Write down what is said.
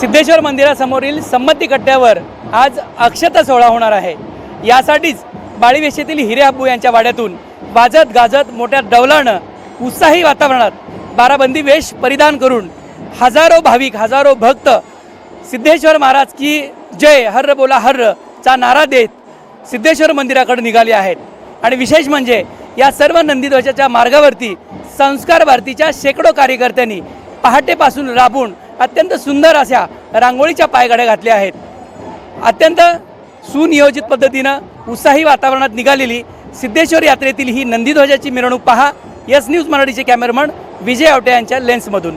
सिद्धेश्वर मंदिरासमोरील संमती कट्ट्यावर आज अक्षता सोहळा होणार आहे. यासाठीच बाळीवेशेतील हिरे अब्बू यांच्या वाड्यातून वाजत गाजत मोठ्या डवलानं उत्साही वातावरणात बाराबंदी वेश परिधान करून हजारो भाविक हजारो भक्त सिद्धेश्वर महाराज की जय हर्र बोला हर्र चा नारा देत सिद्धेश्वर मंदिराकडे निघाले आहेत. आणि विशेष म्हणजे या सर्व नंदीध्वजाच्या मार्गावरती संस्कार भारतीच्या शेकडो कार्यकर्त्यांनी पहाटेपासून राबून अत्यंत सुंदर अशा रांगोळीच्या पायगाड्या घातल्या आहेत. अत्यंत सुनियोजित पद्धतीनं उत्साही वातावरणात निघालेली सिद्धेश्वर यात्रेतील ही नंदीध्वजाची मिरवणूक पहा. यस न्यूज मराठीचे कॅमेरामन विजय आवटे यांच्या लेन्समधून